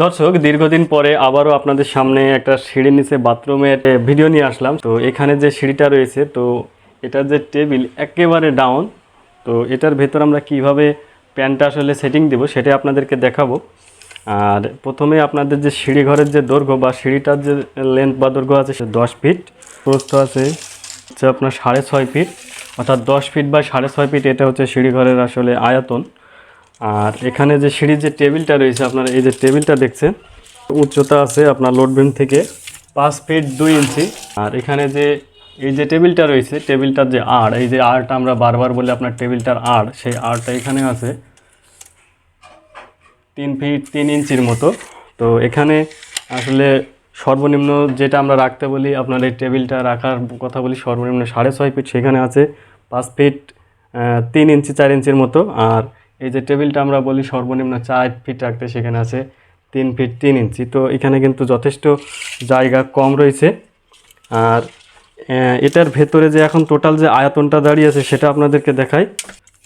দর্শক, দীর্ঘদিন পরে আবারও আপনাদের সামনে একটা সিঁড়ির নিচে বাথরুমের ভিডিও নিয়ে আসলাম। তো এখানে যে সিঁড়িটা রয়েছে, তো এটার যে টেবিল একেবারে ডাউন। তো এটার ভেতর আমরা কীভাবে প্যানটা আসলে সেটিং দেবো, সেটা আপনাদেরকে দেখাবো। আর প্রথমে আপনাদের যে সিঁড়ি ঘরের যে দৈর্ঘ্য বা সিঁড়িটার যে লেন্থ বা দৈর্ঘ্য আছে সে দশ ফিট প্রস্থ আছে হচ্ছে আপনার সাড়ে ছয় ফিট অর্থাৎ দশ ফিট বা সাড়ে ছয় ফিট এটা হচ্ছে সিঁড়ি ঘরের আসলে আয়তন। আর এখানে যে সিঁড়ির যে টেবিলটা রয়েছে, আপনার এই যে টেবিলটা দেখছেন, উচ্চতা আছে আপনার লোড বিম থেকে পাঁচ ফিট দুই ইঞ্চি। আর এখানে যে এই যে টেবিলটা রয়েছে, টেবিলটার যে আড় এই যে আড়টা আমরা বারবার বলে আপনার টেবিলটার আড় সেই আড়টা এখানে আছে তিন ফিট তিন ইঞ্চির মতো। তো এখানে আসলে সর্বনিম্ন যেটা আমরা রাখতে বলি, আপনার এই টেবিলটা রাখার কথা বলি সর্বনিম্ন সাড়ে ছয় ফিট সেখানে আছে পাঁচ ফিট তিন ইঞ্চি, চার ইঞ্চির মতো। আর এই যে টেবিলটা আমরা বলি সর্বনিম্ন চার ফিট রাখতে সেখানে আছে তিন ফিট তিন ইঞ্চি। তো এখানে কিন্তু যথেষ্ট জায়গা কম রয়েছে। আর এটার ভেতরে যে এখন টোটাল যে আয়তনটা দাঁড়িয়ে আছে সেটা আপনাদেরকে দেখাই।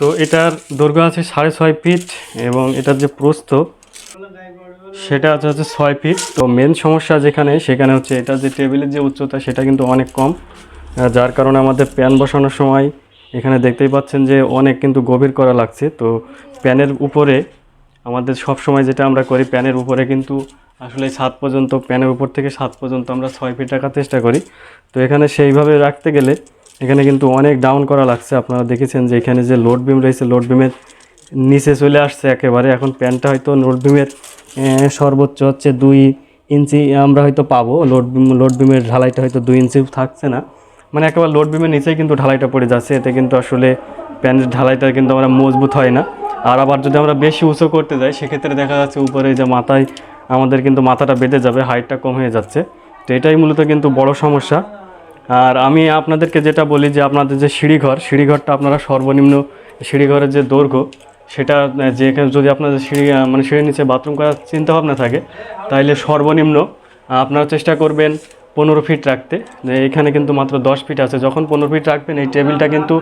তো এটার দৈর্ঘ্য আছে সাড়ে ছয় ফিট এবং এটার যে প্রস্থ সেটা আছে হচ্ছে ছয় ফিট। তো মেন সমস্যা যেখানে, সেখানে হচ্ছে এটা যে টেবিলের যে উচ্চতা সেটা কিন্তু অনেক কম। যার কারণে আমাদের প্যান বসানোর সময় এখানে দেখতেই পাচ্ছেন যে অনেক কিন্তু গভীর করা লাগছে। তো প্যানের উপরে আমাদের সব সময় যেটা আমরা করি, প্যানের উপরে কিন্তু আসলে সাত পর্যন্ত, প্যানের উপর থেকে সাত পর্যন্ত আমরা ছয় ফিট রাখার চেষ্টা করি। তো এখানে সেইভাবে রাখতে গেলে এখানে কিন্তু অনেক ডাউন করা লাগছে। আপনারা দেখেছেন যে এখানে যে লোড বিম রয়েছে লোড বিমের নিচে চলে আসছে একেবারে। এখন প্যানটা হয়তো লোড বিমের সর্বোচ্চ হচ্ছে দুই ইঞ্চি আমরা হয়তো পাবো। লোড বিম লোড বিমের ঢালাইটা হয়তো দুই ইঞ্চি থাকছে না। মানে একেবারে লোড বিমের নিচেই কিন্তু ঢালাইটা পড়ে যাচ্ছে, এতে কিন্তু আসলে প্যানের ঢালাইটা কিন্তু আমরা মজবুত হয় না। আর আবার যদি আমরা বেশি উঁচু করতে যাই, সেক্ষেত্রে দেখা যাচ্ছে উপরে যে মাথায় আমাদের কিন্তু মাথাটা বেঁধে যাবে হাইটটা কম হয়ে যাচ্ছে। তো এটাই মূলত কিন্তু বড় সমস্যা। আর আমি আপনাদেরকে যেটা বলি যে আপনাদের যে সিঁড়িঘর, সিঁড়িঘরটা আপনারা সর্বনিম্ন সিঁড়িঘরের যে দৈর্ঘ্য, সেটা যে যদি আপনাদের সিঁড়ি মানে সিঁড়ির নিচে বাথরুম করার চিন্তাভাবনা থাকে তাহলে সর্বনিম্ন আপনারা চেষ্টা করবেন পনেরো ফিট রাখতে। এখানে কিন্তু মাত্র দশ ফিট আছে। যখন পনেরো ফিট রাখবেন, এই টেবিলটা কিন্তু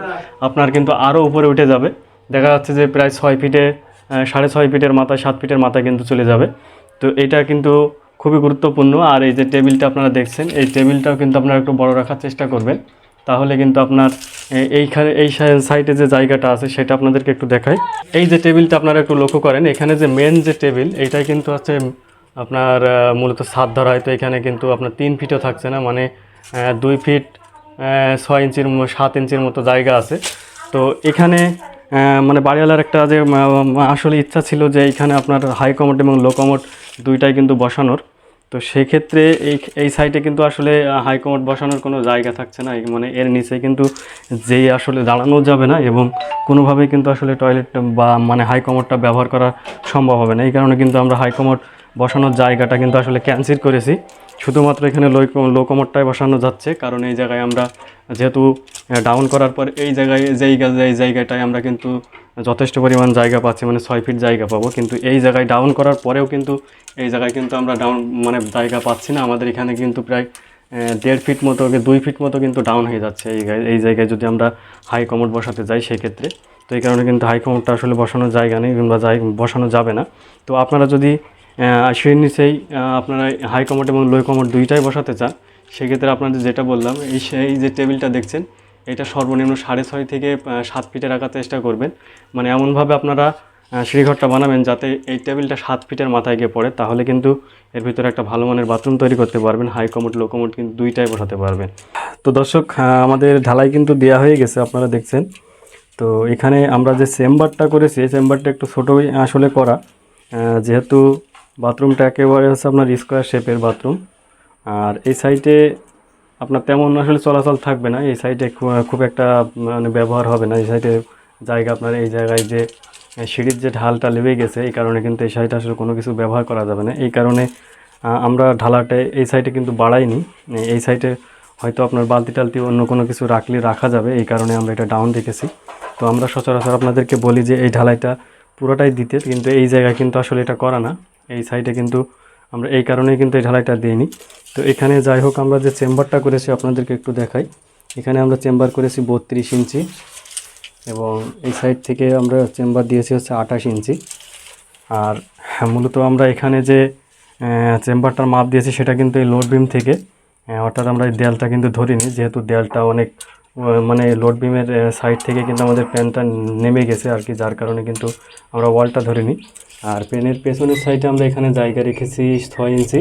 আপনার কিন্তু আরও উপরে উঠে যাবে। দেখা যাচ্ছে যে প্রায় ছয় ফিটে সাড়ে ছয় ফিটের মাথায়, সাত ফিটের মাথায় কিন্তু চলে যাবে। তো এটা কিন্তু খুবই গুরুত্বপূর্ণ। আর এই যে টেবিলটা আপনারা দেখছেন, এই টেবিলটাও কিন্তু আপনারা একটু বড় রাখার চেষ্টা করবেন। তাহলে কিন্তু আপনার এইখানে, এই সাইডে যে জায়গাটা আছে, সেটা আপনাদেরকে একটু দেখাই। এই যে টেবিলটা আপনারা একটু লক্ষ্য করেন, এখানে যে মেন যে টেবিল, এটাই কিন্তু আছে আপনার মূলত সাত ধরা হয়তো এখানে কিন্তু আপনার তিন ফিটও থাকছে না মানে দুই ফিট ছয় ইঞ্চির সাত ইঞ্চির মতো জায়গা আছে। তো এখানে মানে বাড়িওয়ালার একটা যে আসলে ইচ্ছা ছিল যে এইখানে আপনার হাই কমোড এবং লো কমোড দুইটাই কিন্তু বসানোর। তো সেক্ষেত্রে এই এই সাইডে কিন্তু আসলে হাই কমোড বসানোর কোনো জায়গা থাকছে না। মানে এর নিচে কিন্তু যেই আসলে দাঁড়ানো যাবে না এবং কোনোভাবেই কিন্তু আসলে টয়লেট বা মানে হাই কমোডটা ব্যবহার করা সম্ভব হবে না। এই কারণে কিন্তু আমরা হাই কমোড বসানোর জায়গাটা কিন্তু আসলে ক্যান্সেল করেছি। শুধুমাত্র এখানে লো লো কমোডটাই বসানো যাচ্ছে, কারণ এই জায়গায় আমরা যেহেতু ডাউন করার পর এই জায়গায়, যেই এই জায়গাটায় আমরা কিন্তু যথেষ্ট পরিমাণ জায়গা পাচ্ছি মানে ছয় ফিট জায়গা পাবো। কিন্তু এই জায়গায় ডাউন করার পরেও কিন্তু এই জায়গায় কিন্তু আমরা ডাউন মানে জায়গা পাচ্ছি না। আমাদের এখানে কিন্তু প্রায় দেড় ফিট মতো, দুই ফিট মতো কিন্তু ডাউন হয়ে যাচ্ছে এই এই জায়গায় যদি আমরা হাই কমোড বসাতে যাই সেক্ষেত্রে। তো এই কারণে কিন্তু হাই কমোডটা আসলে বসানোর জায়গা নেই, কিংবা বসানো যাবে না। তো আপনারা যদি সিঁড়ির নিচেই আপনারা হাই কমোড এবং লো কমোড দুইটাই বসাতে চান, সেক্ষেত্রে আপনাদের যেটা বললাম, এই সেই যে টেবিলটা দেখছেন, এটা সর্বনিম্ন সাড়ে ছয় থেকে সাত ফিটে রাখার চেষ্টা করবেন। মানে এমনভাবে আপনারা সিঁড়িঘরটা বানাবেন যাতে এই টেবিলটা সাত ফিটের মাথায় গিয়ে পড়ে, তাহলে কিন্তু এর ভিতরে একটা ভালো মানের বাথরুম তৈরি করতে পারবেন হাই কমোড লো কমোড কিন্তু দুইটাই বসাতে পারবেন। তো দর্শক আমাদের ঢালাই কিন্তু দেওয়া হয়ে গেছে, আপনারা দেখছেন। তো এখানে আমরা যে চেম্বারটা করেছি, এই চেম্বারটা একটু ছোটোই আসলে করা যেহেতু বাথরুমটা একেবারে হচ্ছে আপনার স্কোয়ার শেপের বাথরুম। আর এই সাইডে আপনার তেমন আসলে চলাচল থাকবে না। এই সাইডে খুব একটা মানে ব্যবহার হবে না। এই সাইডে জায়গা আপনার এই জায়গায় যে সিঁড়ির যে ঢালটা লেবে গেছে, এই কারণে কিন্তু এই সাইডে আসলে কোনো কিছু ব্যবহার করা যাবে না। এই কারণে আমরা ঢালাটা এই সাইডে কিন্তু বাড়াইনি। এই সাইডে হয়তো আপনার বালতি টালতি অন্য কোনো কিছু রাখলে রাখা যাবে। এই কারণে আমরা এটা ডাউন রেখেছি তো আমরা সচরাচর আপনাদেরকে বলি যে, এই ঢালাইটা পুরোটাই দিতে। কিন্তু এই জায়গায় কিন্তু আসলে এটা করা না। এই সাইডে কিন্তু আমরা এই কারণেই কিন্তু এই ঢালাইটা দিইনি। তো এখানে যাই হোক আমরা যে চেম্বারটা করেছি আপনাদেরকে একটু দেখাই। এখানে আমরা চেম্বার করেছি বত্রিশ ইঞ্চি এবং এই সাইড থেকে আমরা চেম্বার দিয়েছি হচ্ছে আঠাশ ইঞ্চি। আর মূলত আমরা এখানে যে চেম্বারটার মাপ দিয়েছি সেটা কিন্তু এই লোড বিম থেকে। অর্থাৎ আমরা এই দেয়ালটা কিন্তু ধরিনি, যেহেতু দেয়ালটা অনেক মানে লোড বিমের সাইড থেকে কিন্তু আমাদের প্যানটা নেমে গেছে আর কি, যার কারণে কিন্তু আমরা ওয়ালটা ধরিনি। আর পেনের পেছনের সাইডে আমরা এখানে জায়গা রেখেছি ছয় ইঞ্চি।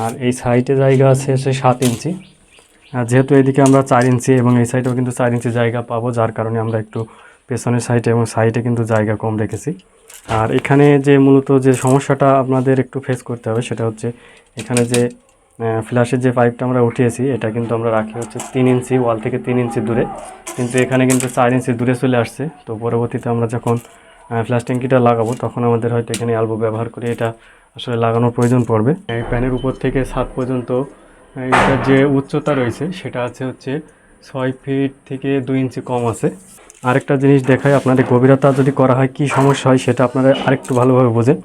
আর এই সাইডে জায়গা আছে সে সাত ইঞ্চি। আর যেহেতু এদিকে আমরা চার ইঞ্চি এবং এই সাইডেও কিন্তু চার ইঞ্চি জায়গা পাবো, যার কারণে আমরা একটু পেছনের সাইডে এবং সাইডে কিন্তু জায়গা কম রেখেছি। আর এখানে যে মূলত যে সমস্যাটা আপনাদের একটু ফেস করতে হবে, সেটা হচ্ছে এখানে যে ফ্ল্যাশের যে পাইপটা আমরা উঠিয়েছি, এটা কিন্তু আমরা রাখি হচ্ছে তিন ইঞ্চি ওয়াল থেকে তিন ইঞ্চি দূরে। কিন্তু এখানে কিন্তু চার ইঞ্চি দূরে চলে আসছে। তো পরবর্তীতে আমরা যখন ফ্ল্যাশ ট্যাঙ্কিটা লাগাবো, তখন আমাদের হয়তো এখানে অ্যালবো ব্যবহার করে এটা আসলে লাগানোর প্রয়োজন পড়বে। এই প্যানের উপর থেকে ছাদ পর্যন্ত এটার যে উচ্চতা রয়েছে, সেটা আছে হচ্ছে ছয় ফিট থেকে দুই ইঞ্চি কম আছে। আরেকটা জিনিস দেখায় আপনাদের, গভীরতা যদি করা হয়, কি সমস্যা হয়, সেটা আপনারা আরেকটু ভালোভাবে বোঝেন।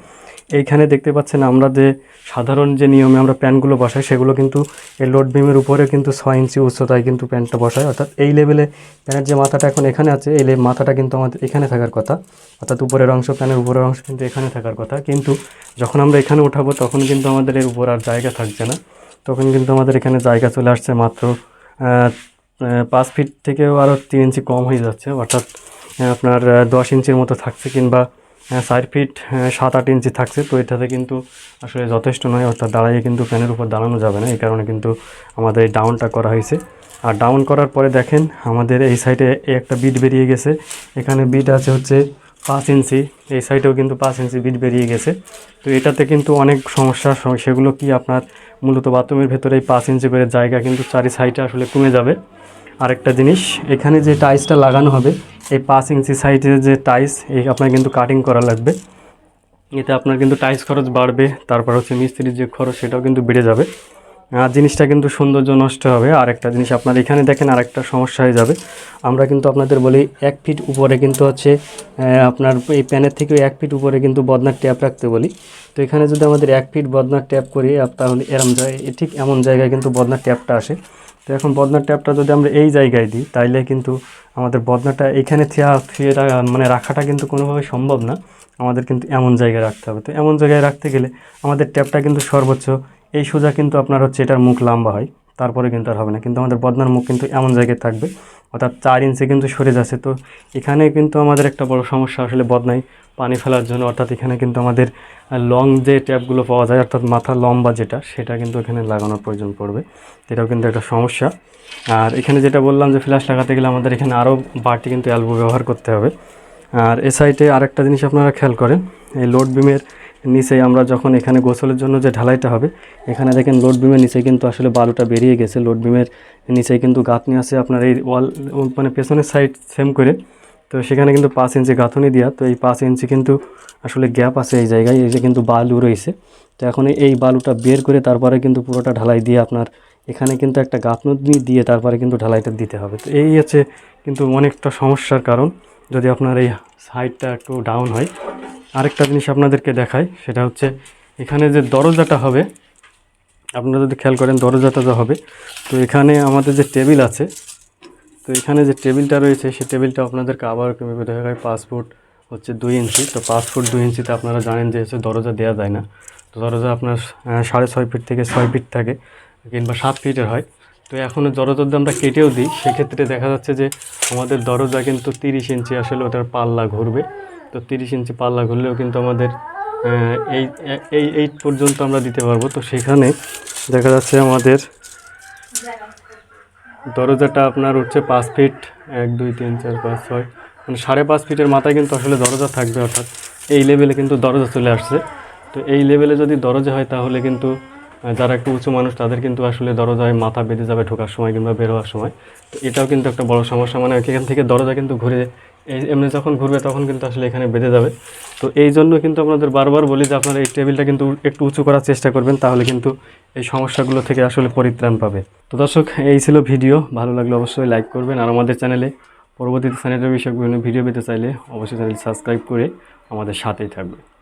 এইখানে দেখতে পাচ্ছেন আমরা যে সাধারণ যে নিয়মে আমরা প্যান্টগুলো বসাই, সেগুলো কিন্তু এই লোড বিমের উপরে কিন্তু ছয় ইঞ্চি উচ্চতায় কিন্তু প্যান্টটা বসায়। অর্থাৎ এই লেভেলে প্যানের যে মাথাটা এখন এখানে আছে, এই মাথাটা কিন্তু আমাদের এখানে থাকার কথা। অর্থাৎ উপরের অংশ, প্যানের উপরের অংশ কিন্তু এখানে থাকার কথা। কিন্তু যখন আমরা এখানে উঠাবো, তখন কিন্তু আমাদের এর উপর আর জায়গা থাকছে না। তখন কিন্তু আমাদের এখানে জায়গা চলে আসছে মাত্র পাঁচ ফিট থেকেও আরও তিন ইঞ্চি কম হয়ে যাচ্ছে। অর্থাৎ আপনার দশ ইঞ্চির মতো থাকছে কিংবা চার ফিট সাত, আট ইঞ্চি থাকছে, তো এটাতে কিন্তু আসলে যথেষ্ট নয়, অর্থাৎ দাঁড়াইয়ে কিন্তু ফ্যানের উপর দাঁড়ানো যাবে না, এই কারণে কিন্তু আমাদের এই ডাউনটা করা হয়েছে। আর ডাউন করার পরে দেখেন, আমাদের এই সাইডে একটা বিট বেরিয়ে গেছে, এখানে বিট আছে হচ্ছে পাঁচ ইঞ্চি এই সাইডেও কিন্তু পাঁচ ইঞ্চি বিট বেরিয়ে গেছে। তো এটাতে কিন্তু অনেক সমস্যা, সেগুলো কি আপনার মূলত বাথরুমের ভেতরে এই পাঁচ ইঞ্চি করে জায়গা কিন্তু চারি সাইডে আসলে কমে যাবে। আরেকটা জিনিস, এখানে যে টাইলসটা লাগানো হবে, এই পাঁচ ইঞ্চি সাইডের যে টাইস এই আপনার কিন্তু কাটিং করা লাগবে। এতে আপনার কিন্তু টাইলস খরচ বাড়বে, তারপর হচ্ছে মিস্ত্রির যে খরচ, সেটাও কিন্তু বেড়ে যাবে। আর জিনিসটা কিন্তু সৌন্দর্য নষ্ট হবে। আর একটা জিনিস, আপনার এখানে দেখেন আরেকটা সমস্যা হয়ে যাবে। আমরা কিন্তু আপনাদের বলি, এক ফিট উপরে কিন্তু হচ্ছে আপনার এই প্যানের থেকেও এক ফিট উপরে কিন্তু বদনার ট্যাপ রাখতে বলি। তো এখানে যদি আমাদের এক ফিট বদনার ট্যাপ করি তাহলে এরম জায়গায় ঠিক এমন জায়গায় কিন্তু বদনার ট্যাপটা আসে। তো এখন বদনার ট্যাপটা যদি আমরা এই জায়গায় দিই, তাইলে কিন্তু আমাদের বদনাটা এখানে থেয়া মানে রাখাটা কিন্তু কোনোভাবে সম্ভব না। আমাদের কিন্তু এমন জায়গায় রাখতে হবে। তো এমন জায়গায় রাখতে গেলে আমাদের ট্যাপটা কিন্তু সর্বোচ্চ, এই সোজা কিন্তু আপনার হচ্ছে এটার মুখ লম্বা হয়। তারপরে কিন্তু আর হবে না। কিন্তু আমাদের বদনার মুখ কিন্তু এমন জায়গায় থাকবে, অর্থাৎ চার ইঞ্চি কিন্তু সরে যাচ্ছে। তো এখানে কিন্তু আমাদের একটা বড় সমস্যা আসলে বদনাই পানি ফেলার জন্য, অর্থাৎ এখানে কিন্তু আমাদের লং যে ট্যাপগুলো পাওয়া যায়, অর্থাৎ মাথা লম্বা যেটা, সেটা কিন্তু এখানে লাগানোর প্রয়োজন পড়বে। এটাও কিন্তু একটা সমস্যা। আর এখানে যেটা বললাম যে ফ্ল্যাশ লাগাতে গেলে আমাদের এখানে আরও বাড়তি কিন্তু অ্যালবো ব্যবহার করতে হবে। আর এ সাইডে আরেকটা জিনিস আপনারা খেয়াল করেন, এই লোড বিমের নিচে আমরা যখন এখানে গোসলের জন্য যে ঢালাইটা হবে, এখানে দেখেন লোড বিমের নিচে কিন্তু আসলে বালুটা বেরিয়ে গেছে। লোড বিমের নিচে কিন্তু গাঁথনি আছে আপনার এই ওয়াল মানে পেছনের সাইড সেম করে। তো সেখানে কিন্তু পাঁচ ইঞ্চি গাঁথনি দেওয়া তো এই পাঁচ ইঞ্চি কিন্তু আসলে গ্যাপ আছে এই জায়গায়, এই যে কিন্তু বালু রয়েছে। তো এখন এই বালুটা বের করে তারপরে কিন্তু পুরোটা ঢালাই দিয়ে আপনার এখানে কিন্তু একটা গাঁথনি দিয়ে তারপরে কিন্তু ঢালাইটা দিতে হবে। তো এই হচ্ছে কিন্তু অনেকটা সমস্যার কারণ। যদি আপনার এই সাইডটা একটু ডাউন হয় আরেকটা জিনিস আপনাদেরকে দেখাই, সেটা হচ্ছে এখানে যে দরজাটা হবে, আপনারা যদি খেয়াল করেন দরজাটা যা হবে, তো এখানে আমাদের যে টেবিল আছে, তো এখানে যে টেবিলটা রয়েছে সেই টেবিলটা আপনাদেরকে আবার দেখা যায় পাঁচ ফুট হচ্ছে দুই ইঞ্চি, তো পাঁচ ফুট দুই ইঞ্চিতে আপনারা জানেন যে হচ্ছে দরজা দেওয়া যায় না। তো দরজা আপনার সাড়ে ছয় ফিট থেকে ছয় ফিট থাকে, কিংবা সাত ফিটের হয়। তো এখন দরজা যদি আমরা কেটেও দিই, সেক্ষেত্রে দেখা যাচ্ছে যে আমাদের দরজা কিন্তু তিরিশ ইঞ্চি আসলে ওটার পাল্লা ঘুরবে। তো তিরিশ ইঞ্চি পাল্লা ঘুরলেও কিন্তু আমাদের এই এই এই পর্যন্ত আমরা দিতে পারব। তো সেখানে দেখা যাচ্ছে আমাদের দরজাটা আপনার হচ্ছে পাঁচ ফিট, এক, দুই, তিন, চার, পাঁচ, ছয়। মানে সাড়ে পাঁচ ফিটের মাথায় কিন্তু আসলে দরজা থাকবে, অর্থাৎ এই লেভেলে কিন্তু দরজা চলে আসছে। তো এই লেভেলে যদি দরজা হয় তাহলে কিন্তু যারা একটু উঁচু মানুষ তাদের কিন্তু আসলে দরজায় মাথা বেঁধে যাবে ঢোকার সময় কিংবা বের হওয়ার সময়। তো এটাও কিন্তু একটা বড় সমস্যা। মানে এখান থেকে দরজা কিন্তু ঘুরে এমনি যখন ঘুরবে তখন কিন্তু আসলে এখানে বেঁধে যাবে। তো এই জন্য কিন্তু আপনাদের বারবার বলি যে আপনারা এই টেবিলটা কিন্তু একটু উঁচু করার চেষ্টা করবেন, তাহলে কিন্তু এই সমস্যাগুলো থেকে আসলে পরিত্রাণ পাবে। তো দর্শক, এই ছিল ভিডিও। ভালো লাগলে অবশ্যই লাইক করবেন আর আমাদের চ্যানেলে পরবর্তীতে স্যানিটারি বিষয়ক বিভিন্ন ভিডিও পেতে চাইলে অবশ্যই চ্যানেল সাবস্ক্রাইব করে আমাদের সাথেই থাকবে।